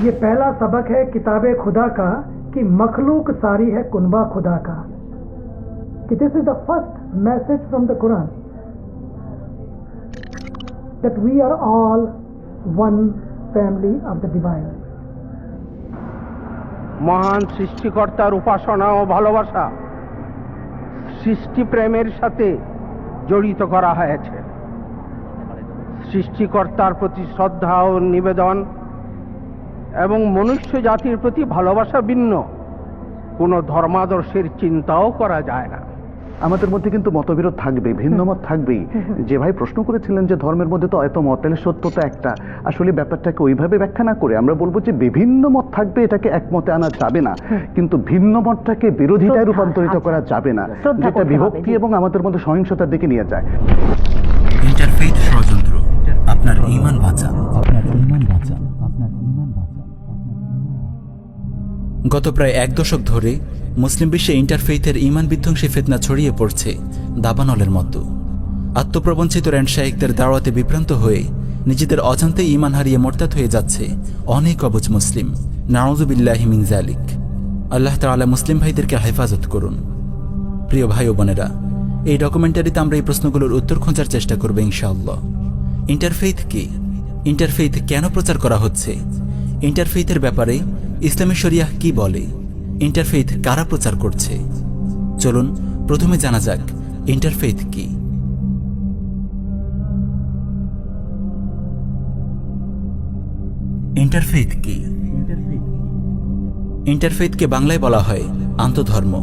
ये पहला सबक है किताब खुदा का कि मखलूक सारी है कुनबा खुदा का कि this is the first message from the Quran that we are all one family of the divine. মহান সৃষ্টিকর্তার উপাসনা ও ভালোবাসা সৃষ্টি প্রেমের সাথে জড়িত করা হয়েছে সৃষ্টিকর্তার প্রতি শ্রদ্ধা ও নিবেদন এবং মনুষ্য জাতির প্রতি ভালোবাসা ভিন্ন। কোনো ধর্মাদর্শের চিন্তাও করা যায় না। আমাদের মধ্যে কিন্তু মতবিরোধ থাকবে ভিন্ন মত থাকবেই যে ভাই প্রশ্ন করেছিলেন যে ধর্মের মধ্যে তো এত মত তাহলে সত্যতা একটা। আসলে ব্যাপারটাকে ওইভাবে ব্যাখ্যা না করে আমরা বলব যে বিভিন্ন মত থাকবে এটাকে একমতে আনা যাবে না। কিন্তু ভিন্ন মতটাকে বিরোধিতায় রূপান্তরিত আচ্ছা। করা যাবে না। যেটা বিভক্তি এবং আমাদের মধ্যে সহিংসতার দিকে নিয়ে যায়। ইন্টারফেইথ ষড়যন্ত্র আপনার ঈমান বাঁচান। আপনার ঈমান বাঁচান। গত প্রায় এক দশক ধরে মুসলিম বিশ্বে ইন্টারফেইথের ইমান বিধ্বংসী ফেতনা ছড়িয়ে পড়ছে দাবানলের মতো। আত্মপ্রবঞ্চিত র্যান্ডশাইকদের দাওয়াতে বিভ্রান্ত হয়ে নিজেদের অজান্তে ইমান হারিয়ে মোরতাদ হয়ে যাচ্ছে অনেক অবুজ মুসলিম। নাউজুবিল্লাহি মিন জালিক আল্লাহ তাআলা মুসলিম ভাইদেরকে হেফাজত করুন। প্রিয় ভাই ও বোনেরা, এই ডকুমেন্টারিতে আমরা এই প্রশ্নগুলোর উত্তর খোঁজার চেষ্টা করব ইনশাআল্লাহ। ইন্টারফেইথ কি? ইন্টারফেইথ কেন প্রচার করা হচ্ছে? ইন্টারফেইথের ব্যাপারে ইসলামী শরিয়াহ কি বলে? ইন্টারফেইথ কারা প্রচার করছে? চলুন, প্রথমে জানা যাক, ইন্টারফেইথ কি। ইন্টারফেইথ কি? ইন্টারফেইথকে বাংলায় বলা হয় আন্তধর্ম,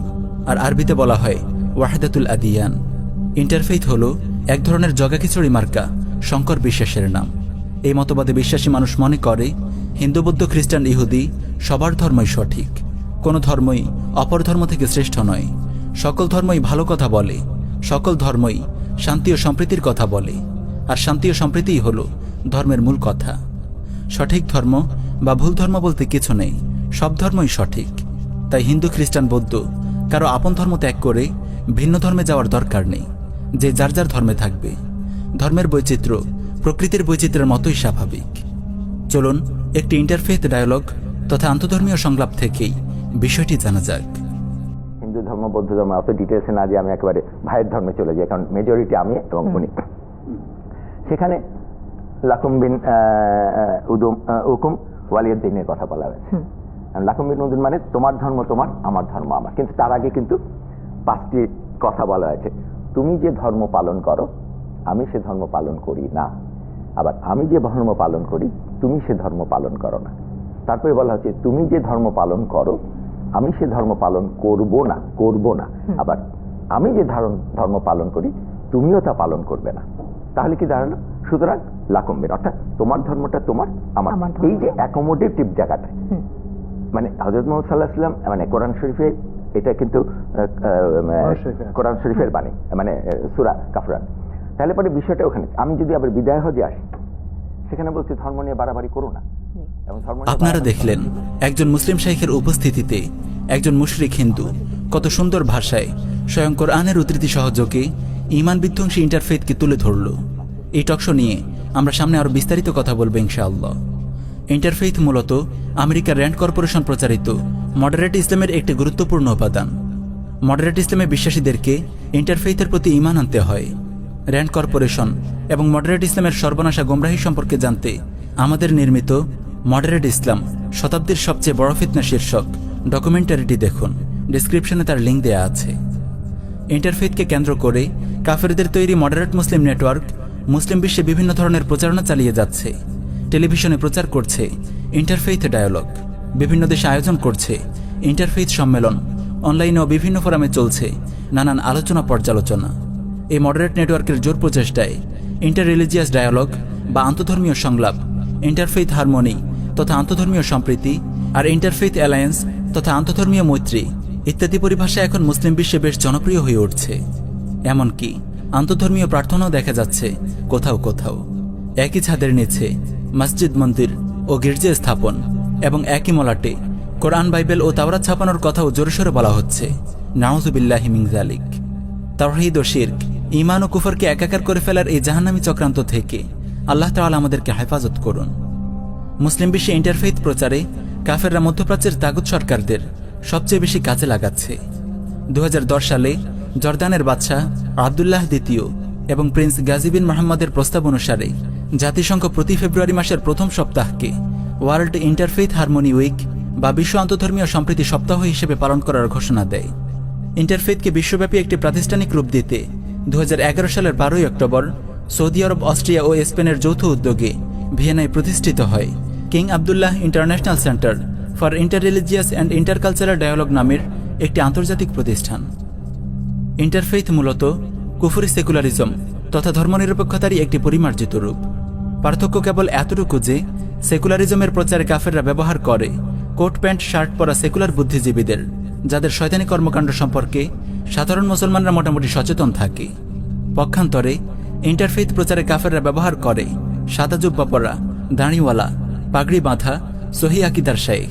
আর আরবিতে বলা হয় ওয়াহেদাতুল আদিয়ান। ইন্টারফেইথ হল এক ধরনের জগাখিচুড়ি মার্কা, শঙ্কর বিশ্বাসের নাম। এই মতবাদে বিশ্বাসী মানুষ মনে করে হিন্দু, বৌদ্ধ, খ্রিস্টান, ইহুদি, সবার ধর্মই সঠিক। কোনো ধর্মই অপর ধর্ম থেকে শ্রেষ্ঠ নয়। সকল ধর্মই ভালো কথা বলে, সকল ধর্মই শান্তি ও সম্প্রীতির কথা বলে, আর শান্তি ও সম্প্রীতিই হল ধর্মের মূল কথা। সঠিক ধর্ম বা ভুল ধর্ম বলতে কিছু নেই, সব ধর্মই সঠিক। তাই হিন্দু, খ্রিস্টান, বৌদ্ধ কারও আপন ধর্ম ত্যাগ করে ভিন্ন ধর্মে যাওয়ার দরকার নেই, যে যার যার ধর্মে থাকবে। ধর্মের বৈচিত্র্য প্রকৃতির বৈচিত্র্যের মতোই স্বাভাবিক। চলুন একটি ইন্টারফেথ ডায়ালগ তথা আন্তধর্মীয় সংলাপ থেকেই বিষয়টি জানা যাক। হিন্দু ধর্ম বৌদ্ধ ধর্ম অত ডিটেলসে না যে আমি একেবারে ভাইয়ের ধর্মে চলে যাই কারণ মেজরিটি আমি এবং উনি। সেখানে লাকুম বিন উদুম উকুম ওয়ালিয়ার দিনের কথা বলা হয়েছে। লাকুম বিন উদুম মানে তোমার ধর্ম তোমার আমার ধর্ম আমার। কিন্তু তার আগে কিন্তু পাঁচটি কথা বলা হয়েছে। তুমি যে ধর্ম পালন করো আমি সে ধর্ম পালন করি না। আবার আমি যে ধর্ম পালন করি তুমি সে ধর্ম পালন করো না। তারপরে বলা হচ্ছে তুমি যে ধর্ম পালন করো আমি সে ধর্ম পালন করব না করব না। আবার আমি যে ধারণ ধর্ম পালন করি তুমিও তা পালন করবে না। তাহলে কি দাঁড়াল? সুতরাং লাকম্বের অর্থাৎ তোমার ধর্মটা তোমার আমার। এই যে অ্যাকোমোডেটিভ জায়গাটা। মানে হজরত মোহাম্মদ সাল্লাহ সাল্লাম মানে কোরআন শরীফে এটা কিন্তু কোরআন শরীফের বাণী মানে সুরা কাফরান। তাহলে পরে বিষয়টা ওখানে। আমি যদি আবার বিদায় হজে আসি সেখানে বলছি ধর্ম নিয়ে বাড়াবাড়ি করো না। আপনারা দেখলেন একজন মুসলিম শাইখের উপস্থিতিতে একজন মুশরিক হিন্দু কত সুন্দর ভাষায় স্বয়ং কোরআনের উদ্ধৃতি সহযোগে ইমান বিধ্বংসী ইন্টারফেথকে তুলে ধরল। এই টকশো নিয়ে আমরা সামনে আরও বিস্তারিত কথা বলব ইনশাআল্লাহ। ইন্টারফেথ মূলত আমেরিকার র্যান্ড কর্পোরেশন প্রচারিত মডারেট ইসলামের একটি গুরুত্বপূর্ণ উপাদান। মডারেট ইসলামে বিশ্বাসীদেরকে ইন্টারফেথের প্রতি ইমান আনতে হয়। র্যান্ড কর্পোরেশন এবং মডারেট ইসলামের সর্বনাশা গোমরাহী সম্পর্কে জানতে আমাদের নির্মিত মডারেট ইসলাম শতাব্দীর সবচেয়ে বড় ফিতনা শীর্ষক ডকুমেন্টারিটি দেখুন। ডিসক্রিপশনে তার লিঙ্ক দেয়া আছে। ইন্টারফেথকে কেন্দ্র করে কাফেরদের তৈরি মডারেট মুসলিম নেটওয়ার্ক মুসলিম বিশ্বে বিভিন্ন ধরনের প্রচারণা চালিয়ে যাচ্ছে। টেলিভিশনে প্রচার করছে ইন্টারফেথ ডায়ালগ। বিভিন্ন দেশে আয়োজন করছে ইন্টারফেথ সম্মেলন। অনলাইনেও বিভিন্ন ফোরামে চলছে নানান আলোচনা পর্যালোচনা। এই মডারেট নেটওয়ার্কের জোর প্রচেষ্টায় ইন্টার রিলিজিয়াস ডায়ালগ বা আন্তধর্মীয় সংলাপ ইন্টারফেথ হারমোনি তথা আন্তধর্মীয় সম্প্রীতি আর ইন্টারফেথ অ্যালায়েন্স তথা আন্তধর্মীয় মৈত্রী ইত্যাদি পরিভাষা এখন মুসলিম বিশ্বে বেশ জনপ্রিয় হয়ে উঠছে। এমনকি আন্তধর্মীয় প্রার্থনাও দেখা যাচ্ছে কোথাও কোথাও। একই ছাদের নিচে মসজিদ, মন্দির ও গির্জা স্থাপন এবং একই মলাটে কোরআন, বাইবেল ও তাওরাত ছাপানোর কথাও জোরসোরে বলা হচ্ছে। নাউজুবিল্লাহি মিন জালিক তাওহীদ ও শির্ক ঈমান ও কুফরকে একাকার করে ফেলার এই জাহান্নামী চক্রান্ত থেকে আল্লাহ তাআলা আমাদেরকে হেফাজত করুন। মুসলিম বিশ্বে ইন্টারফেথ প্রচারে কাফেররা মধ্যপ্রাচ্যের তাগুত সরকারদের সবচেয়ে বেশি কাজে লাগাচ্ছে। দু হাজার দশ সালে জর্দানের বাদশাহ আবদুল্লাহ দ্বিতীয় এবং প্রিন্স গাজিবিন মোহাম্মদের প্রস্তাব অনুসারে জাতিসংঘ প্রতি ফেব্রুয়ারি মাসের প্রথম সপ্তাহকে ওয়ার্ল্ড ইন্টারফেথ হারমোনি উইক বা বিশ্ব আন্তধর্মীয় সম্প্রীতি সপ্তাহ হিসেবে পালন করার ঘোষণা দেয়। ইন্টারফেথকে বিশ্বব্যাপী একটি প্রাতিষ্ঠানিক রূপ দিতে দু হাজার এগারো সালের বারোই অক্টোবর সৌদি আরব, অস্ট্রিয়া ও স্পেনের যৌথ উদ্যোগে ভিয়েনায় প্রতিষ্ঠিত হয়। King Abdullah international centre for interreligious and intercultural dialogue নামের একটি আন্তর্জাতিক প্রতিষ্ঠান। ইন্টারফেথ মূলত কুফুরি সেকুলারিজম তথা ধর্মনিরপেক্ষতারই একটি পরিমার্জিত রূপ। পার্থক্য কেবল এতটুকু যে সেকুলারিজমের প্রচারে কাফেররা ব্যবহার করে, কোট প্যান্ট, শার্ট পরা সেকুলার বুদ্ধিজীবীদের। যাদের শয়তানি কর্মকাণ্ড সম্পর্কে সাধারণ মুসলমানরা মোটামুটি সচেতন থাকে। পক্ষান্তরে ইন্টারফেথ প্রচারে কাফেররা ব্যবহার করে সাদা জুব্বা পরা দাঁড়িওয়ালা, পাগড়ি বাঁধা, সহি আকিদার শেখ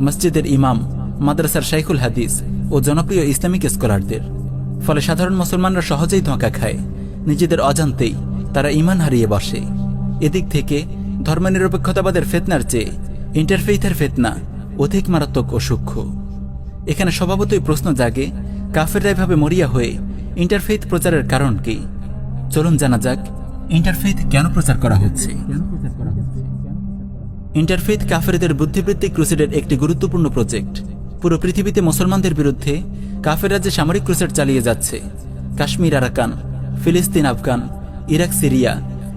মসজিদের ইমাম, মাদ্রাসার শাইখুল হাদিস ও জনপ্রিয় ইসলামিক স্কলারদের। ফলে সাধারণ মুসলমানরা সহজেই ধোঁকা খায়, নিজেদের অজান্তেই তারা ইমান হারিয়ে বসে। এদিক থেকে ধর্মনিরপেক্ষতাবাদের ফেতনার চেয়ে ইন্টারফেইথের ফেতনা অধিক মারাত্মক ও সূক্ষ্ম। এখানে স্বভাবতই প্রশ্ন জাগে, কাফেররা এভাবে মরিয়া হয়ে ইন্টারফেইথ প্রচারের কারণ কি? চলুন জানা যাক ইন্টারফেইথ কেন প্রচার করা হচ্ছে? ইন্টারফেইথ কাফেরদের বুদ্ধিবৃত্তিক ক্রুসেডের একটি গুরুত্বপূর্ণ প্রজেক্ট পুরো পৃথিবীতে মুসলমানদের বিরুদ্ধে কাফের রাজ্যে সামরিক ক্রুসেড চালিয়ে যাচ্ছে, কাশ্মীর আরাকান, ফিলিস্তিন Afghan, Iraq, Syria,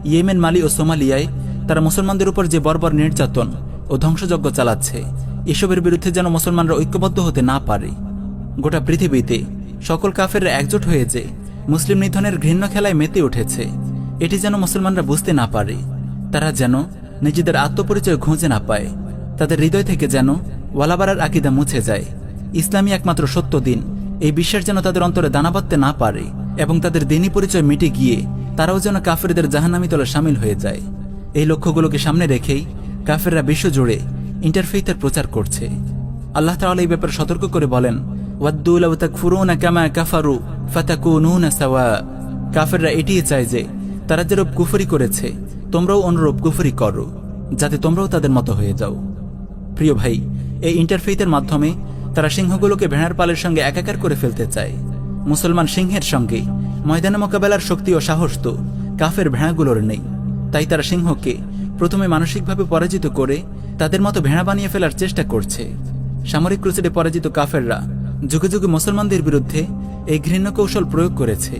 Yemen, Mali ও সোমালিয়ায় তারা মুসলমানদের উপর যে বর্বর নির্যাতন ও ধ্বংসযজ্ঞ চালাচ্ছে এসবের বিরুদ্ধে যেন মুসলমানরা ঐক্যবদ্ধ হতে না পারে। গোটা পৃথিবীতে সকল কাফেররা একজোট হয়েছে মুসলিম নিধনের ঘৃণ্য খেলায় মেতে উঠেছে, এটি যেন মুসলমানরা বুঝতে না পারে। তারা যেন নিজেদের আত্মপরিচয় খুঁজে না পায়। তাদের হৃদয় থেকে যেন ওয়ালাবারার আকিদা মুছে যায়। ইসলামী একমাত্র সত্য দিন। এই বিশ্বাস যেন তাদের অন্তরে দানা বাঁধতে না পারে এবং তাদের দিনই পরিচয় মিটে গিয়ে তারাও যেন কাফেরদের জাহান্নামি তলে সামিল হয়ে যায়। এই লক্ষ্যগুলোকে সামনে রেখেই কাফেররা বিশ্বজুড়ে ইন্টারফেইথের প্রচার করছে। আল্লাহ তাআলা এই ব্যাপারে সতর্ক করে বলেন, ওয়াদ্দু কামা কাফারু ফাতাকুনুনা সাওয়া। কাফেররা এটিই চায় যে, তারা যেরূপ কুফরি করেছে, তোমরাও অনুরূপ কুফরি করো, যাতে তোমরাও তাদের মতো হয়ে যাও। প্রিয় ভাই, এই ইন্টারফেইথের মাধ্যমে তারা সিংহগুলোকে ভেড়ার পালের সঙ্গে একাকার করে ফেলতে চায়। মুসলমান সিংহের সঙ্গে ময়দানে মোকাবেলার শক্তি ও সাহস তো কাফের ভেড়াগুলোর নেই। তাই তারা সিংহকে প্রথমে মানসিকভাবে পরাজিত করে তাদের মতো ভেড়া বানিয়ে ফেলার চেষ্টা করছে। সামরিক ক্রুসেডে পরাজিত কাফেররা যুগে যুগে মুসলমানদের বিরুদ্ধে এই ঘৃণ্য কৌশল প্রয়োগ করেছে।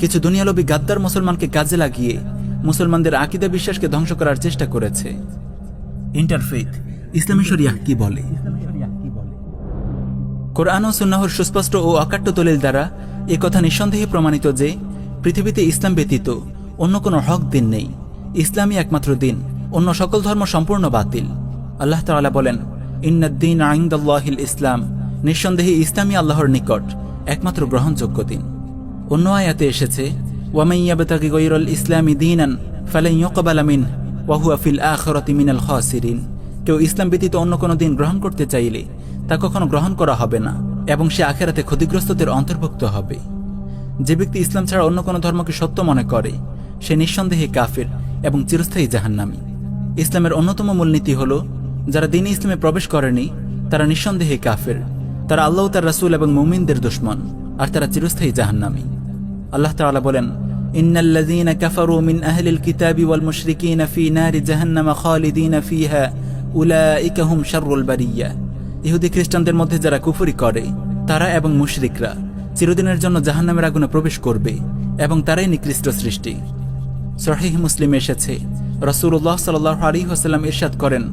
কিছু দুনিয়ালবী গাদ্দার মুসলমানকে কাজে লাগিয়ে মুসলমানদের আকিদা বিশ্বাসকে ধ্বংস করার চেষ্টা করেছে। ইন্টারফেথ, ইসলামী কি বলে? কোরআন ও সুন্নাহর সুস্পষ্ট ও অকাট্য দলিল দ্বারা কথা নিঃসন্দেহে প্রমাণিত যে পৃথিবীতে ইসলাম ব্যতীত অন্য কোনো হক দিন নেই। ইসলামই একমাত্র দিন, অন্য সকল ধর্ম সম্পূর্ণ বাতিল। আল্লাহ তাআলা বলেন ইন্নাদ্দিন আইন্দাল্লাহিল ইসলাম, নিঃসন্দেহে ইসলামী আল্লাহর নিকট একমাত্র গ্রহণযোগ্য দিন। অন্য আয়াতে এসেছে ওয়ামাইয়াবতাগি গৈরল ইসলামী দিনান ফালাই ইয়কবালা মিন ওয়াহুয়া ফিল আখরাতি মিনাল কেউ ইসলাম ব্যতীত অন্য কোনো দিন গ্রহণ করতে চাইলে তা কখনো গ্রহণ করা হবে না এবং সে আখেরাতে ক্ষতিগ্রস্তদের অন্তর্ভুক্ত হবে। যে ব্যক্তি ইসলাম ছাড়া অন্য কোনো ধর্মকে সত্য মনে করে, সে নিঃসন্দেহে কাফের। এবং চিরস্থায়ী জাহান্নামী। ইসলামের অন্যতম মূলনীতি হল, যারা দিন ইসলামে প্রবেশ করেনি, তারা নিঃসন্দেহে কাফের। তারা আল্লাহ তার রাসুল এবং মুমিনদের দুশ্মন, আর তারা চিরস্থায়ী জাহান্নামী। আল্লাহ তাআলা বলেন, ইন্নাল্লাযীনা কাফারু মিন আহলিল কিতাবি ওয়াল মুশরিকিনা ফি নারি জাহান্নাম খালিদিনা ফিহা, উলাইকা হুম শাররুল বারিয়া। ইহুদি খ্রিস্টানদের মধ্যে যারা কুফরি করে, তারা এবং মুশরিকরা চিরদিনের জন্য জাহান্নামের আগুনে প্রবেশ করবে, এবং তারাই নিকৃষ্ট সৃষ্টি। সহিহ মুসলিম এসেছে রাসূলুল্লাহ সাল্লাল্লাহু আলাইহি ওয়াসাল্লাম ইরশাদ করেন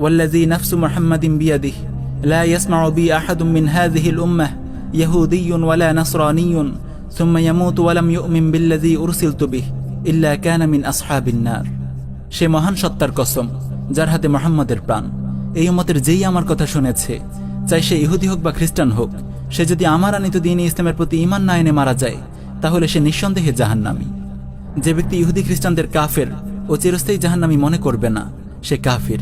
ওয়াল্লাযী নাফসু মুহাম্মাদিন বিয়াদিহি লা ইয়াসমাউ বি আহাদুম মিন হাযিহিল উম্মাহ ইয়াহুদিয়্যুন ওয়ালা নাসরানিয়্যুন ثم يموت ولم يؤمن بالذي أرسلت به إلا كان من أصحاب النار সে মহান সত্তার কসম যার হাতে মোহাম্মদের প্রাণ এই উম্মতের যেই আমার কথা শুনেছে চাই সে ইহুদি হোক বা খ্রিস্টান হোক সে যদি আমার আনিত দিন ইসলামের প্রতি ইমান না এনে মারা যায় তাহলে সে নিঃসন্দেহে জাহান্নামী যে ব্যক্তি ইহুদি খ্রিস্টানদের কাফের ও চিরস্থায়ী জাহান্নামী মনে করবে না, সে কাফির।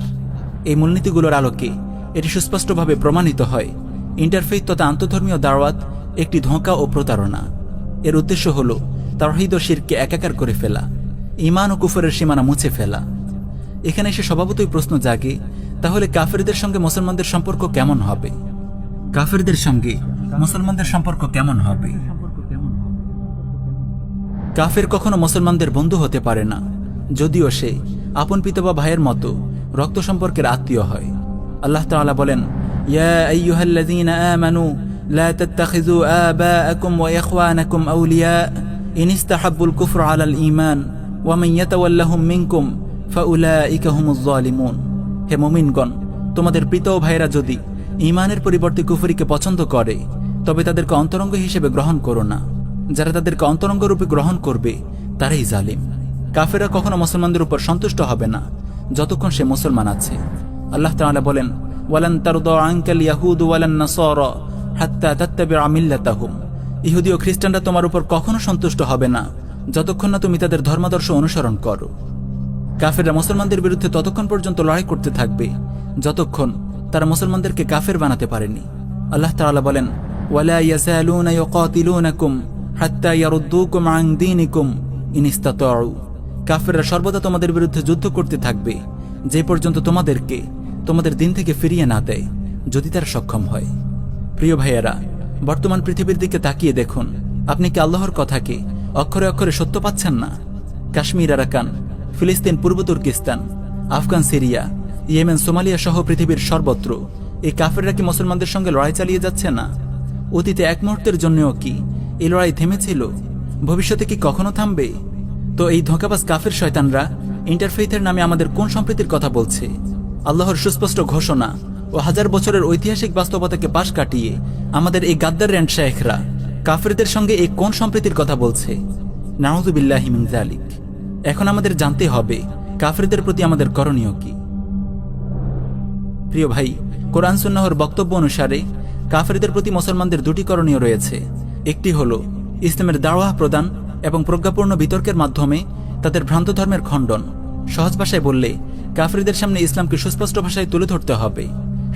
এই মূলনীতিগুলোর আলোকে এটি সুস্পষ্টভাবে প্রমাণিত হয়। ইন্টারফেইথ তথা আন্তধর্মীয় দাওয়াত একটি ধোঁকা ও প্রতারণা। এর উদ্দেশ্য হল তাওহীদ ও শিরকে একাকার করে ফেলা ইমান ও কুফরের সীমানা মুছে ফেলা। এখানে এসে স্বভাবতই প্রশ্ন জাগে, তাহলে কাফেরদের সঙ্গে মুসলমানদের সম্পর্ক কেমন হবে? কাফেরদের সঙ্গে মুসলমানদের সম্পর্ক কেমন হবে? কাফের কখনো মুসলমানদের বন্ধু হতে পারে না। যদিও সে আপন পিতা বা ভাইয়ের মতো রক্ত সম্পর্কের আত্মীয় হয়। আল্লাহ তাআলা বলেন ওয়া হে মুমিনগণ, তোমাদের প্রীত ভাইয়েরা যদি ঈমানের পরিবর্তে কুফরিকে পছন্দ করে, তবে তাদেরকে অন্তরঙ্গ হিসেবে গ্রহণ করো না। যারা তাদেরকে অন্তরঙ্গ রূপে গ্রহণ করবে, তারাই জালিম। কাফেরা কখনো মুসলমানদের উপর সন্তুষ্ট হবে না, যতক্ষণ সে মুসলমান আছে। আল্লাহ তাআলা বলেন, ওয়ালান তারদা আনকাল ইয়াহুদ ওয়ালান নাসারা হাত্তা ইহুদি ও খ্রিস্টানরা তোমার উপর কখনো সন্তুষ্ট হবে না, যতক্ষণ না তুমি তাদের ধর্মাদর্শ অনুসরণ করো। কাফেররা মুসলমানদের বিরুদ্ধে ততক্ষণ পর্যন্ত লড়াই করতে থাকবে, যতক্ষণ তারা মুসলমানদেরকে কাফের বানাতে পারেনি। আল্লাহ তাআলা বলেন, ওয়ালা ইয়াসালুনা ইউকাতিলুনাকুম হাত্তা ইয়ারুদ্দুকুম আন দীনিকুম ইন ইসতাতাউ। কাফেররা সর্বদা তোমাদের বিরুদ্ধে যুদ্ধ করতে থাকবে, যে পর্যন্ত তোমাদেরকে তোমাদের দিন থেকে ফিরিয়ে না দেয়, যদি তারা সক্ষম হয়। প্রিয় ভাইয়েরা, বর্তমান পৃথিবীর দিকে তাকিয়ে দেখুন, আপনি কি আল্লাহর কথাকে অক্ষরে অক্ষরে সত্য পাচ্ছেন না? কাশ্মীর, আরাকান, ফিলিস্তিন, পূর্ব Turkestan, Afghan, Syria, Yemen, Somalia সহ পৃথিবীর সর্বত্র এই কাফেররা কি মুসলমানদের সঙ্গে লড়াই চালিয়ে যাচ্ছে না? অতীতে এক মুহূর্তের জন্যও কি এই লড়াই থেমেছিল। ভবিষ্যতে কি কখনো থামবে? তো এই ধোঁকাবাজ কাফের শয়তানরা ইন্টারফেইথের নামে আমাদের কোন সম্প্রীতির কথা বলছে? আল্লাহর সুস্পষ্ট ঘোষণা ও হাজার বছরের ঐতিহাসিক বাস্তবতাকে পাশ কাটিয়ে আমাদের এই গাদ্দার র্যান্ড শেখরা কাফেরদের সঙ্গে এই কোন সম্প্রীতির কথা বলছে? নাউজুবিল্লাহি জালিক এখন আমাদের জানতে হবে, কাফেরদের প্রতি আমাদের করণীয় কি? প্রিয় ভাই, কোরআন সুন্নাহর বক্তব্য অনুসারে কাফেরদের প্রতি মুসলমানদের দুটি করণীয় রয়েছে। একটি হল ইসলামের দাওয়াহ প্রদান এবং প্রজ্ঞাপূর্ণ বিতর্কের মাধ্যমে তাদের ভ্রান্ত ধর্মের খণ্ডন। সহজ ভাষায় বললে, কাফেরদের সামনে ইসলামকে সুস্পষ্ট ভাষায় তুলে ধরতে হবে।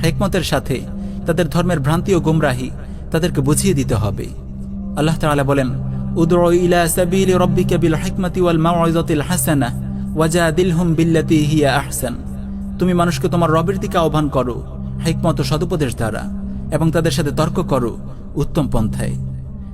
হেকমতের সাথে তাদের ধর্মের ভ্রান্তি ও গুমরাহি তাদেরকে বুঝিয়ে দিতে হবে। আল্লাহ তাআলা বলেন ইলা ওয়াল বিল্লাতি হিয়া আহসান। তুমি মানুষকে তোমার রবের দিকে আহ্বান করো, হিকমত সদুপদেশ দ্বারা, এবং তাদের সাথে তর্ক করো, উত্তম পন্থায়।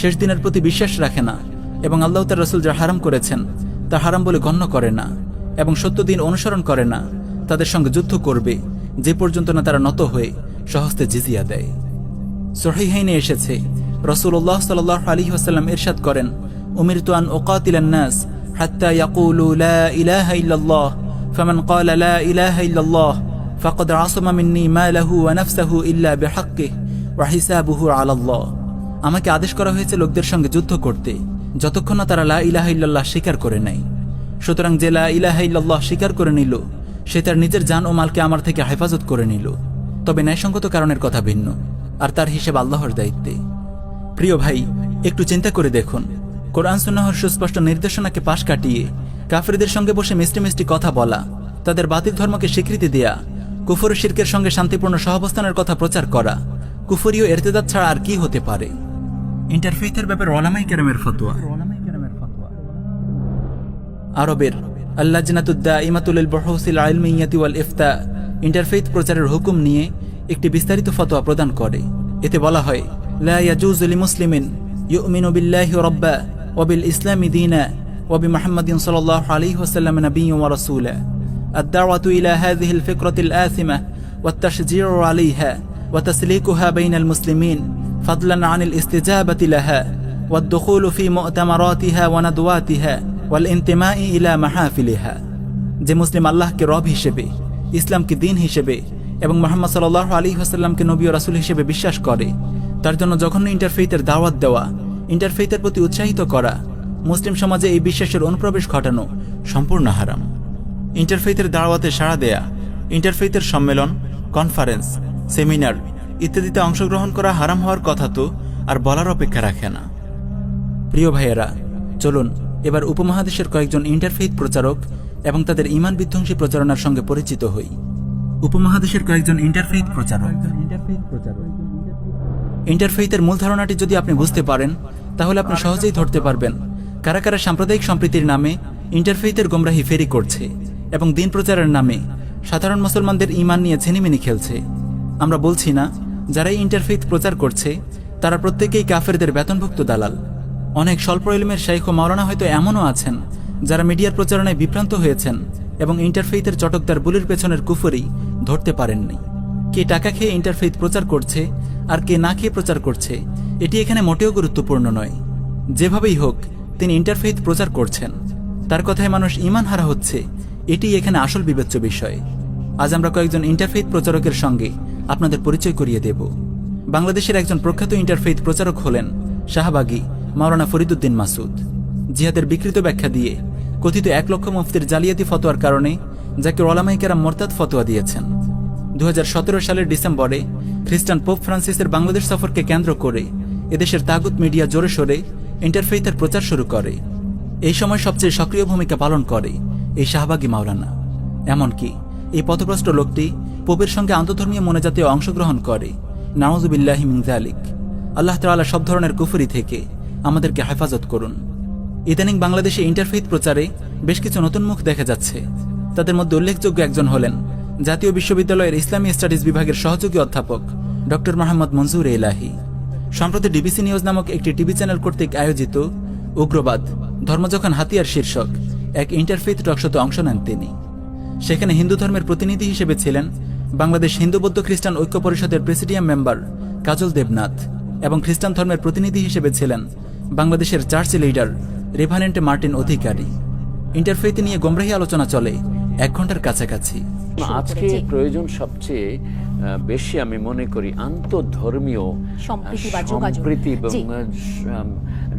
শেষ দিনের প্রতি বিশ্বাস রাখে না এবং আল্লাহ তার রসুল যা হারাম করেছেন তা হারাম বলে গণ্য করে না এবং সত্য দিন অনুসরণ করে না, তাদের সঙ্গে যুদ্ধ করবে, যে পর্যন্ত না তারা নত হয়ে সহস্তে জিজিয়া দেয়। সহিহাইনে এসেছে রসুল্লাহ সাল্লাহ আলী ওয়াসাল্লাম ইরশাদ করেন উমির তুয়ান ওকাতিলান নাস হাত্তা ইয়াকুলু লা ইলাহা ইল্লাল্লাহ, ফামান ক্বালা লা ইলাহা ইল্লাল্লাহ, ফাকাদ আসামা মিন্নি মালাহু ওয়া ইল্লা বিহাক্কিহি ওয়া হিসাবুহু আলাল্লাহ। আমাকে আদেশ করা হয়েছে লোকদের সঙ্গে যুদ্ধ করতে, যতক্ষণ না তারা লা স্বীকার করে নেয় সুতরাং যে লা স্বীকার করে নিল, সে তার নিজের জান ও মালকে আমার থেকে হেফাজত করে নিল। তবে ন্যায়সঙ্গত কারণের কথা ভিন্ন, আর তার হিসেব আল্লাহর দায়িত্বে। প্রিয় ভাই, একটু চিন্তা করে দেখুন। কোরআন সুন্নাহর সুস্পষ্ট নির্দেশনাকে পাশ কাটিয়ে, কাফেরদের সঙ্গে বসে মিষ্টি মিষ্টি কথা বলা, তাদের বাতিল ধর্মকে স্বীকৃতি দেয়া, কুফর শিরকের সঙ্গে শান্তিপূর্ণ সহাবস্থানের কথা প্রচার করা, কুফরি ও এরতেদাত ছাড়া আর কি হতে পারে? ইন্টারফেথের ব্যাপারে ওলামাই কেরামের ফতোয়া আরবের আল্লাহ জিনাতুদ্দা ইমাতুল বহসিল আলমিয়াতি ওয়াল ইফতা ইন্টারফেথ প্রচারের হুকুম নিয়ে একটি বিস্তারিত ফতোয়া প্রদান করে এতে বলা হয় লা ইয়াজুজু লিমুসলিমিন ইউমিনু বিল্লাহি রাব্বা ওয়া বিল ইসলামি দীনা ওয়া বিমুহাম্মাদিন সাল্লাল্লাহু আলাইহি ওয়াসাল্লাম নাবিয়্যা ওয়া রাসূলা الدعوة إلى هذه الفكرة الآثمة والتشجيع عليها وتسليكها بين المسلمين فضلا عن الاستجابة لها والدخول في مؤتمراتها وندواتها والانتماء إلى محافلها যে মুসলিম আল্লাহকে রব হিসেবে ইসলামকে দিন হিসেবে এবং মোহাম্মদ সাল্লাহ আলী হাসাল্লামকে নবী ও রাসুল হিসেবে বিশ্বাস করে তার জন্য জঘন্য ইন্টারফেইথের দাওয়াত দেওয়া ইন্টারফেইথের প্রতি উৎসাহিত করা মুসলিম সমাজে এই বিশ্বাসের অনুপ্রবেশ ঘটানো সম্পূর্ণ হারাম ইন্টারফেইথের দাওয়াতে সাড়া দেয়া ইন্টারফেইথের সম্মেলন কনফারেন্স সেমিনার ইত্যাদিতে অংশগ্রহণ করা হারাম হওয়ার কথা তো আর বলার অপেক্ষা রাখে না। প্রিয় ভাইয়েরা, চলুন এবার উপমহাদেশের কয়েকজন ইন্টারফেইথ প্রচারক এবং তাদের ইমান বিধ্বংসী প্রচারণার সঙ্গে পরিচিত হই। উপমহাদেশের কয়েকজন ইন্টারফেইথ প্রচারক। ইন্টারফেইথের মূল ধারণাটি যদি আপনি বুঝতে পারেন, তাহলে আপনি সহজেই ধরতে পারবেন কারা কারা সাম্প্রদায়িক সম্প্রীতির নামে ইন্টারফেইথের গোমরাহি ফেরি করছে এবং দিন প্রচারের নামে সাধারণ মুসলমানদের ইমান নিয়ে ছেনিমিনি খেলছে। আমরা বলছি না যারা এই ইন্টারফেইথ প্রচার করছে, তারা প্রত্যেকেই কাফেরদের বেতনভুক্ত দালাল। অনেক স্বল্প ইলমের শাইখ ও মাওলানা হয়তো এমনও আছেন, যারা মিডিয়ার প্রচারণায় বিভ্রান্ত হয়েছেন এবং ইন্টারফেইথের চটকদার বুলির পেছনের কুফরি ধরতে পারেননি। কে টাকা খেয়ে ইন্টারফেইথ প্রচার করছে আর কে না খেয়ে প্রচার করছে, এটি এখানে মোটেও গুরুত্বপূর্ণ নয়। যেভাবেই হোক, তিনি ইন্টারফেইথ প্রচার করছেন। তার কথায় মানুষ ইমান হারা হচ্ছে এটি এখানে আসল বিবেচ্য বিষয়। আজ আমরা কয়েকজন ইন্টারফেইথ প্রচারকের সঙ্গে আপনাদের পরিচয় করিয়ে দেব। বাংলাদেশের একজন প্রখ্যাত ইন্টারফেইথ প্রচারক হলেন শাহবাগী মাওলানা ফরিদুদ্দিন মাসুদ। জিহাদের বিকৃত ব্যাখ্যা দিয়ে কথিত এক লক্ষ মুফতির জালিয়াতি ফতোয়ার কারণে যাকে ওলামাইকেরা মোরতাদ ফতোয়া দিয়েছেন। দু হাজার সতেরো সালের ডিসেম্বরে খ্রিস্টান পোপ ফ্রান্সিসের বাংলাদেশ সফরকে কেন্দ্র করে এদেশের তাগুত মিডিয়া জোরে সোরে ইন্টারফেইথের প্রচার শুরু করে। এই সময় সবচেয়ে সক্রিয় ভূমিকা পালন করে এই শাহবাগী মাওলানা। এমনকি এই পথভ্রষ্ট লোকটি পোপের সঙ্গে আন্তধর্মীয় মনোজাতীয় অংশগ্রহণ করে। নাওজুবিল্লাহি মিনজালিক আল্লাহ তাআলা সব ধরনের কুফুরি থেকে আমাদেরকে হেফাজত করুন। ইদানিং বাংলাদেশে ইন্টারফেইথ প্রচারে বেশ কিছু নতুন মুখ দেখা যাচ্ছে। তাদের মধ্যে উল্লেখযোগ্য একজন হলেন জাতীয় বিশ্ববিদ্যালয়ের ইসলামী স্টাডিজ বিভাগের সহযোগী অধ্যাপক ডক্টর মোহাম্মদ মনজুর এলাহি। সম্প্রতি ডিবিসি নিউজ নামক একটি টিভি চ্যানেল কর্তৃক আয়োজিত উগ্রবাদ ধর্ম যখন হাতিয়ার শীর্ষক এক ইন্টারফেইথ টকশোতে অংশ নেন তিনি। সেখানে হিন্দু ধর্মের প্রতিনিধি হিসেবে ছিলেন বাংলাদেশ হিন্দু বৌদ্ধ খ্রিস্টান ঐক্য পরিষদের প্রেসিডিয়াম মেম্বার কাজল দেবনাথ এবং খ্রিস্টান ধর্মের প্রতিনিধি হিসেবে ছিলেন বাংলাদেশের church leader reverend Martin Adhikari. Interfaith নিয়ে গোমরাহী আলোচনা চলে এক ঘণ্টার কাছাকাছি। আজকে প্রয়োজন সবচেয়ে বেশি আমি মনে করি আন্তঃধর্মীয়। সম্প্রীতি এবং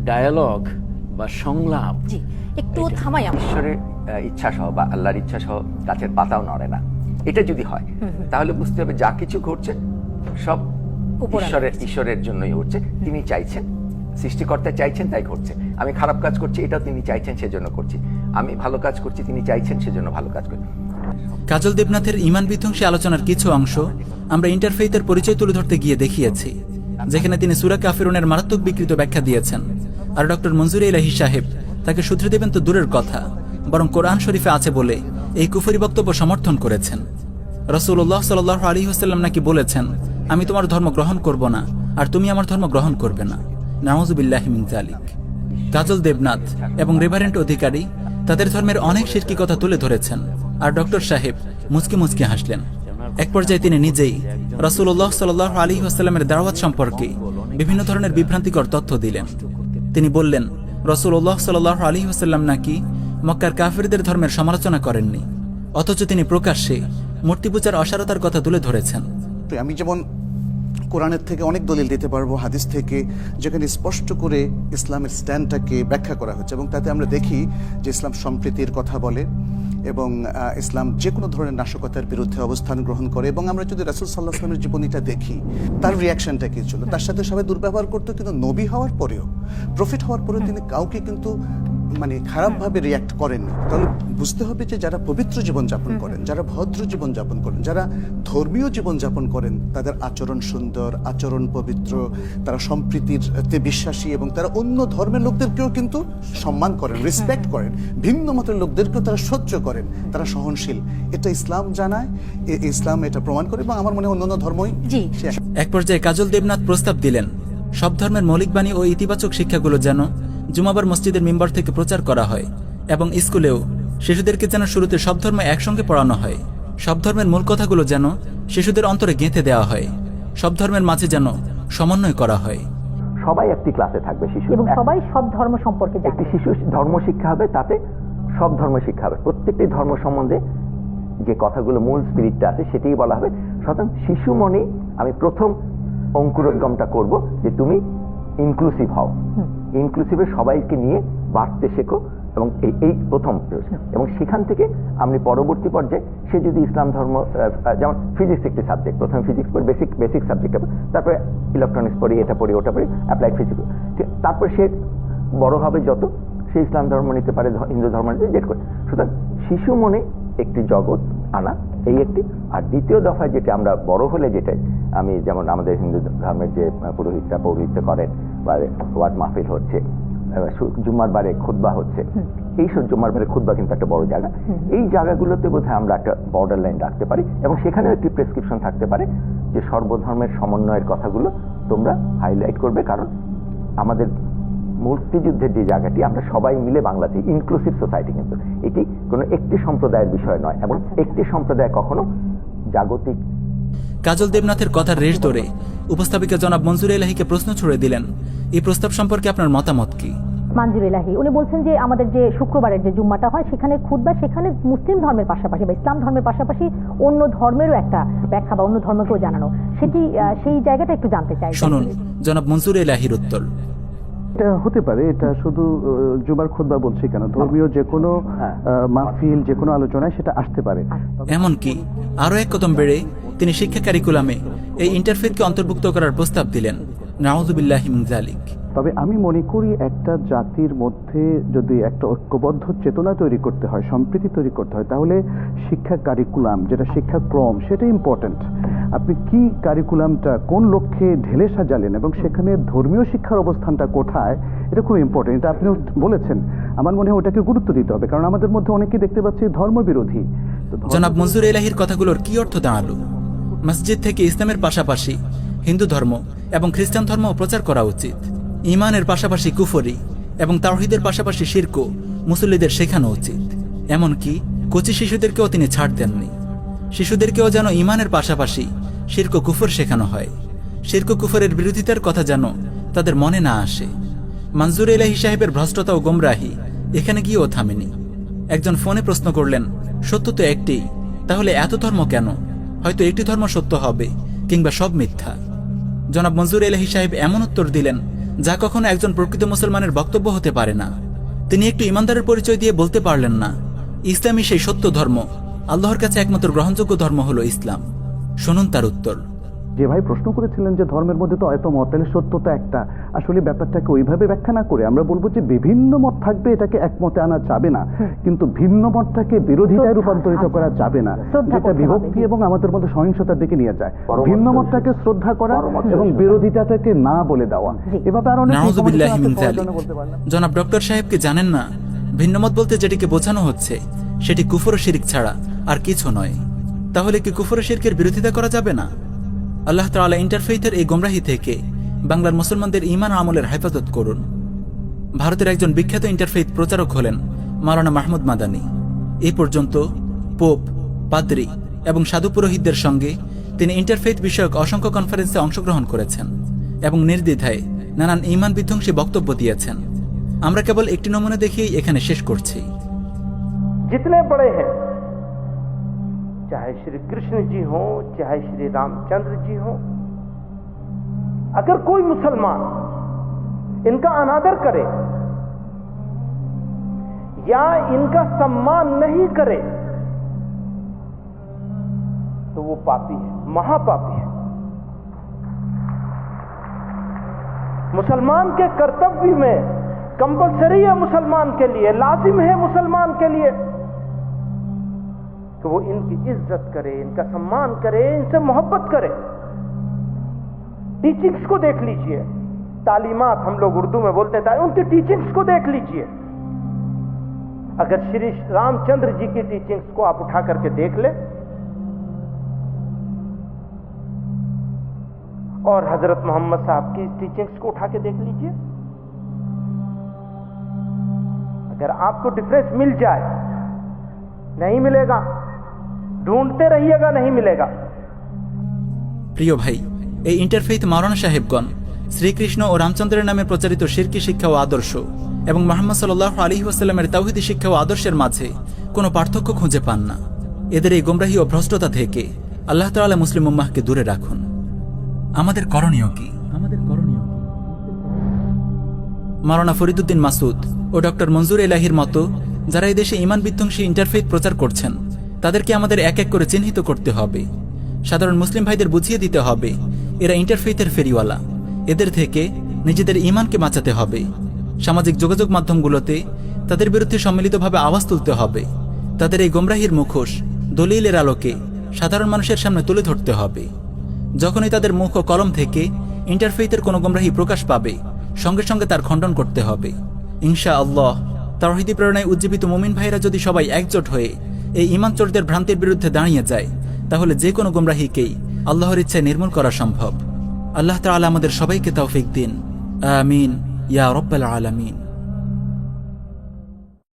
ডায়ালগ বা সংলাপ জি একটু থামাই ঈশ্বরের ইচ্ছা সহ বা আল্লাহর ইচ্ছা সহ গাছের পাতাও নড়ে না। এটা যদি হয় তাহলে বুঝতে হবে যা কিছু ঘটছে সব ঈশ্বরের ঈশ্বরের জন্যই হচ্ছে তিনি চাইছেন সৃষ্টিকর্তা চাইছেন তাই ঘটছে। আমি খারাপ কাজ করছি এটাও তিনি চাইছেন সেজন্য করছি। আমি ভালো কাজ করছি তিনি চাইছেন সেজন্য ভালো কাজ করছি কাজল দেবনাথের ইমান বিধ্বংসী আলোচনার কিছু অংশ আমরা ইন্টারফেইথের পরিচয় তুলে ধরতে গিয়ে দেখিয়েছি যেখানে তিনি সুরা কাফিরুনের মারাত্মক বিকৃত ব্যাখ্যা দিয়েছেন। আর ডক্টর মঞ্জুর ইলাহি সাহেব তাকে শুধরে দেবেন তো দূরের কথা, বরং কোরআন শরীফে আছে বলে এই কুফরি বক্তব্য সমর্থন করেছেন। রসুল্লাহ সাল আলী হোসাল্লাম নাকি বলেছেন, আমি তোমার ধর্ম গ্রহণ করব না, আর তুমি আমার ধর্ম গ্রহণ করবে না। নামাজুবিল্লাহ মিন কাজল দেবনাথ এবং রেভারেন্ট অধিকারী তাদের ধর্মের অনেক শিরকি কথা তুলে ধরেছেন, আর ডক্টর সাহেব মুচকি মুচকি হাসলেন। এক পর্যায়ে তিনি নিজেই রসুল্লাহ সাল আলী আসাল্লামের দাওয়াত সম্পর্কে বিভিন্ন ধরনের বিভ্রান্তিকর তথ্য দিলেন। তিনি বললেন রসুল্লাহ সাল আলী হোসাল্লাম নাকি মক্কার কাফিরদের ধর্মের সমালোচনা করেননি? অথচ তিনি প্রকাশ্যে মূর্তি পূজার অসারতার কথা তুলে ধরেছেন। আমি যেমন কোরআনের থেকে অনেক দলিল দিতে পারব, হাদিস থেকে, যেখানে স্পষ্ট করে ইসলামের স্ট্যান্ডটাকে ব্যাখ্যা করা হচ্ছে এবং তাতে আমরা দেখি যে ইসলাম সম্প্রীতির কথা বলে এবং ইসলাম যে কোনো ধরনের নাশকতার বিরুদ্ধে অবস্থান গ্রহণ করে এবং আমরা যদি রাসুল সাল্লাহ আসলামের জীবনীটা দেখি, তার রিয়াকশনটা কি ছিল? তার সাথে সবাই দুর্ব্যবহার করতো কিন্তু নবী হওয়ার পরেও প্রফিট হওয়ার পরেও তিনি কাউকে কিন্তু মানে খারাপভাবে রিয়াক্ট করেন। তাহলে বুঝতে হবে যে যারা পবিত্র জীবন যাপন করেন যারা ভদ্র জীবন যাপন করেন যারা ধর্মীয় জীবন যাপন করেন তাদের আচরণ সুন্দর আচরণ পবিত্র তারা সম্প্রীতিরতে বিশ্বাসী এবং তারা অন্য ধর্মের লোকদেরকেও কিন্তু সম্মান করেন রেসপেক্ট করেন। ভিন্ন মতের লোকদেরকেও তারা সহ্য করেন তারা সহনশীল। এটা ইসলাম জানায় এ- ইসলাম এটা প্রমাণ করে এবং আমার মনে হয় অন্যান্য ধর্মই এক পর্যায়ে কাজল দেবনাথ প্রস্তাব দিলেন সব ধর্মের মৌলিক বাণী ও ইতিবাচক শিক্ষাগুলো যেন জুমাবার মসজিদের মেম্বার থেকে প্রচার করা হয় এবং স্কুলেও শিশুদেরকে যেন শুরুতে সব ধর্ম একসঙ্গে পড়ানো হয়। সব ধর্মের মূল কথাগুলো যেন শিশুদের অন্তরে গেঁথে দেওয়া হয়। সব ধর্মের মাঝে যেন সমন্বয় করা হয়। সবাই একটি ক্লাসে থাকবে শিশু। এবং সবাই সব ধর্ম সম্পর্কে একটি শিশু ধর্ম শিক্ষা হবে তাতে সব ধর্ম শিক্ষা হবে। প্রত্যেকটি ধর্ম সম্বন্ধে যে কথাগুলো মূল স্পিরিটটা আছে সেটাই বলা হবে। সুতরাং শিশু মনে আমি প্রথম অঙ্কুরোদ্গমটা করব যে তুমি ইনক্লুসিভ হও। ইনক্লুসিভে সবাইকে নিয়ে বাড়তে শেখো এবং এই এই প্রথম এবং সেখান থেকে আপনি পরবর্তী পর্যায়ে সে যদি ইসলাম ধর্ম যেমন ফিজিক্স একটি সাবজেক্ট প্রথমে ফিজিক্স পড়ি বেসিক বেসিক সাবজেক্ট তারপরে ইলেকট্রনিক্স পড়ি এটা পড়ি ওটা পড়ি অ্যাপ্লাইড ফিজিক্স তারপর সে বড় হবে যত সে ইসলাম ধর্ম নিতে পারে হিন্দু ধর্ম নিতে যেটা করে সুতরাং শিশু মনে একটি জগৎ আনা এই একটি। আর দ্বিতীয় দফায় যেটা আমরা বড় হলে যেটাই আমি যেমন আমাদের হিন্দু ধর্মের যে আহ, পুরোহিতরা পৌরোহিত্য করেন বা ওয়াজ মাহফিল হচ্ছে জুম্মার বারে খুতবা হচ্ছে এই সব জুম্মার বারে খুতবা কিন্তু একটা বড় জায়গা। এই জায়গাগুলোতে বোধহয় আমরা একটা বর্ডার লাইন রাখতে পারি এবং সেখানেও একটি প্রেসক্রিপশন থাকতে পারে যে সর্বধর্মের সমন্বয়ের কথাগুলো তোমরা হাইলাইট করবে কারণ আমাদের মুক্তিযুদ্ধের যে জায়গাটি আমরা সবাই মিলে বাংলাতে ইনক্লুসিভ সোসাইটি কিন্তু। এটি কোনো একটি সম্প্রদায়ের বিষয় নয় এবং একটি সম্প্রদায় কখনো জাগতিক কাজল দেবনাথের কথার রেশ ধরে উপস্থাপিকা জনাব মনজুর এলাহিকে প্রশ্ন ছুড়ে দিলেন এই প্রস্তাব সম্পর্কে আপনার মতামত কি? মানজুর এলাহি উনি বলছেন যে আমাদের যে শুক্রবারের যে জুম্মাটা হয় সেখানে খুদ্া সেখানে মুসলিম ধর্মের পাশাপাশি বা ইসলাম ধর্মের পাশাপাশি অন্য ধর্মেরও একটা ব্যাখ্যা বা অন্য ধর্মকেও জানানো। সেটি আহ, সেই জায়গাটা একটু জানতে চাই। শুনুন জনাব মনজুর এলাহির উত্তর। এটা হতে পারে এটা শুধু জুমার খোদবা বলছি কেন? ধর্মীয় যে কোনো হ্যাঁ। আহ, মাহফিল যে কোনো আলোচনায় সেটা আসতে পারে। এমনকি আরও এক কদম বেড়ে তিনি শিক্ষা কারিকুলামে এই ইন্টারফেথকে অন্তর্ভুক্ত করার প্রস্তাব দিলেন। নাউজুবিল্লাহ জালিক তবে আমি মনে করি একটা জাতির মধ্যে যদি একটা ঐক্যবদ্ধ চেতনা তৈরি করতে হয়, সম্প্রীতি তৈরি করতে হয়, তাহলে শিক্ষা কারিকুলাম যেটা শিক্ষাক্রম সেটা ইম্পর্ট্যান্ট আপনি কি কারিকুলামটা কোন লক্ষ্যে ঢেলে সাজালেন এবং সেখানে ধর্মীয় শিক্ষার অবস্থানটা কোথায়, এটা খুব ইম্পর্টেন্ট এটা আপনিও বলেছেন। আমার মনে হয় ওটাকে গুরুত্ব দিতে হবে, কারণ আমাদের মধ্যে অনেকে দেখতে পাচ্ছি ধর্মবিরোধী। জনাব মনজুর এলাহির কথাগুলোর কি অর্থ দাঁড়াল? মসজিদ থেকে ইসলামের পাশাপাশি হিন্দু ধর্ম এবং খ্রিস্টান ধর্ম প্রচার করা উচিত। ইমানের পাশাপাশি কুফরি এবং তাওহিদের পাশাপাশি শির্ক মুসল্লিদের শেখানো উচিত। এমনকি কচি শিশুদেরকেও তিনি ছাড় দেননি। শিশুদেরকেও যেন ইমানের পাশাপাশি শির্ক কুফর শেখানো হয়। শির্ক কুফরের বিরোধিতার কথা যেন তাদের মনে না আসে। মনজুর এলাহি সাহেবের ভ্রষ্টতা ও গোমরাহি এখানে গিয়েও থামেনি। একজন ফোনে প্রশ্ন করলেন, সত্য তো একটি, তাহলে এত ধর্ম কেন? হয়তো একটি ধর্ম সত্য হবে কিংবা সব মিথ্যা। জনাব মঞ্জুর এলাহি সাহেব এমন উত্তর দিলেন যা কখনো একজন প্রকৃত মুসলমানের বক্তব্য হতে পারে না। তিনি একটু ইমানদারের পরিচয় দিয়ে বলতে পারলেন না, ইসলামই সেই সত্য ধর্ম, আল্লাহর কাছে একমাত্র গ্রহণযোগ্য ধর্ম হলো ইসলাম। শুনুন তার উত্তর। যে ভাই প্রশ্ন করেছিলেন যে ধর্মের মধ্যে তো এত মত তাহলে সত্যতা একটা আসলে ব্যাপারটাকে ওইভাবে ব্যাখ্যা না করে আমরা বলব যে বিভিন্ন মত থাকবে এটাকে একমতে আনা যাবে না। কিন্তু ভিন্ন মতটাকে বিরোধিতায় রূপান্তরিত আচ্ছা। করা যাবে না। যেটা বিভক্তি এবং আমাদের মধ্যে সহিংসতার দিকে নিয়ে যায়। ভিন্ন মতটাকে শ্রদ্ধা করা এবং বিরোধিতাটাকে না বলে দেওয়া। এভাবে আরও অনেক। জনাব ডক্টর সাহেবকে জানেন না ভিন্নমত বলতে যেটিকে বোঝানো হচ্ছে সেটি কুফর শিরিক ছাড়া আর কিছু নয়। তাহলে কি কুফর শিরকের বিরোধিতা করা যাবে না? আল্লাহ তালা ইন্টারফেথের এই গোমরাহি থেকে বাংলার মুসলমানদের ইমান আমলের হেফাজত করুন। ভারতের একজন বিখ্যাত ইন্টারফেথ প্রচারক হলেন মারানা মাহমুদ মাদানি। এ পর্যন্ত পোপ পাদ্রি এবং সাধু পুরোহিতদের সঙ্গে তিনি ইন্টারফেথ বিষয়ক অসংখ্য কনফারেন্সে অংশগ্রহণ করেছেন এবং নির্দ্বিধায় নানান ইমান বিধ্বংসী বক্তব্য দিয়েছেন। আমরা কেবল একটি নমুনা দেখিয়েই এখানে শেষ করছি। জিতনে হ্যাঁ चाहे श्री कृष्ण जी हो, चाहे श्री रामचंद्र जी हो, अगर कोई मुसलमान इनका अनादर करे या इनका सम्मान नहीं करे तो वो पापी है, महापापी है। मुसलमान के कर्तव्य में कंपलसरी है मुसलमान के लिए, लाजिम है मुसलमान के लिए। कि वो इनकी इज़्ज़त करे, इनका सम्मान करे, इनसे मोहब्बत करे। टीचिंग्स को देख लीजिए। तालीमात हम लोग उर्दू में बोलते हैं उनकी टीचिंग्स को देख लीजिए। अगर श्री रामचंद्र जी की टीचिंग्स को आप उठा करके देख ले। और हज़रत मोहम्मद साहब की टीचिंग्स को उठा के देख लीजिए। अगर आपको डिफरेंस मिल जाए, नहीं मिलेगा। ढूंढते रहिएगा नहीं मिलेगा প্রিয় ভাই এই ইন্টারফেইথ মাওলানা সাহেবগণ শ্রীকৃষ্ণ ও রামচন্দ্রের নামে প্রচারিত শিরকি শিক্ষা ও আদর্শ এবং মোহাম্মদ সাল্লাহ আলী ওয়াসাল্লামের তাওহিদি শিক্ষা ও আদর্শের মাঝে কোনো পার্থক্য খুঁজে পান না এদের এই গোমরাহী ও ভ্রষ্টতা থেকে আল্লাহ তাআলা মুসলিম উম্মাহকে দূরে রাখুন আমাদের করণীয় কি আমাদের করণীয় কি মারানা ফরিদুদ্দিন মাসুদ ও ডক্টর মঞ্জুর এলাহির মতো যারা এই দেশে ইমান বিধ্বংসী ইন্টারফেথ প্রচার করছেন তাদেরকে আমাদের এক এক করে চিহ্নিত করতে হবে। সাধারণ মুসলিম ভাইদের বুঝিয়ে দিতে হবে, এরা ইন্টারফেথের ফেরিওয়ালা। এদের থেকে নিজেদের ইমানকে বাঁচাতে হবে। সামাজিক যোগাযোগ মাধ্যমগুলোতে তাদের বিরুদ্ধে সম্মিলিতভাবে আওয়াজ তুলতে হবে। তাদের এই গোমরাহির মুখোশ দলিলের আলোকে সাধারণ মানুষের সামনে তুলে ধরতে হবে। যখনই তাদের মুখ ও কলম থেকে ইন্টারফেইথের কোনো গোমরাহী প্রকাশ পাবে, সঙ্গে সঙ্গে তার খণ্ডন করতে হবে। ইনশা আল্লাহ তাওহিদি প্রেরণায় উজ্জীবিত মুমিন ভাইরা যদি সবাই একজোট হয়ে এই ইমান চোরদের ভ্রান্তির বিরুদ্ধে দাঁড়িয়ে যায়, তাহলে যে কোনো গুমরাহিকেই আল্লাহর ইচ্ছায় নির্মূল করা সম্ভব। আল্লাহ তালা আমাদের সবাইকে তৌফিক দিন। আমিন। ইয়া রব্বাল আলামিন।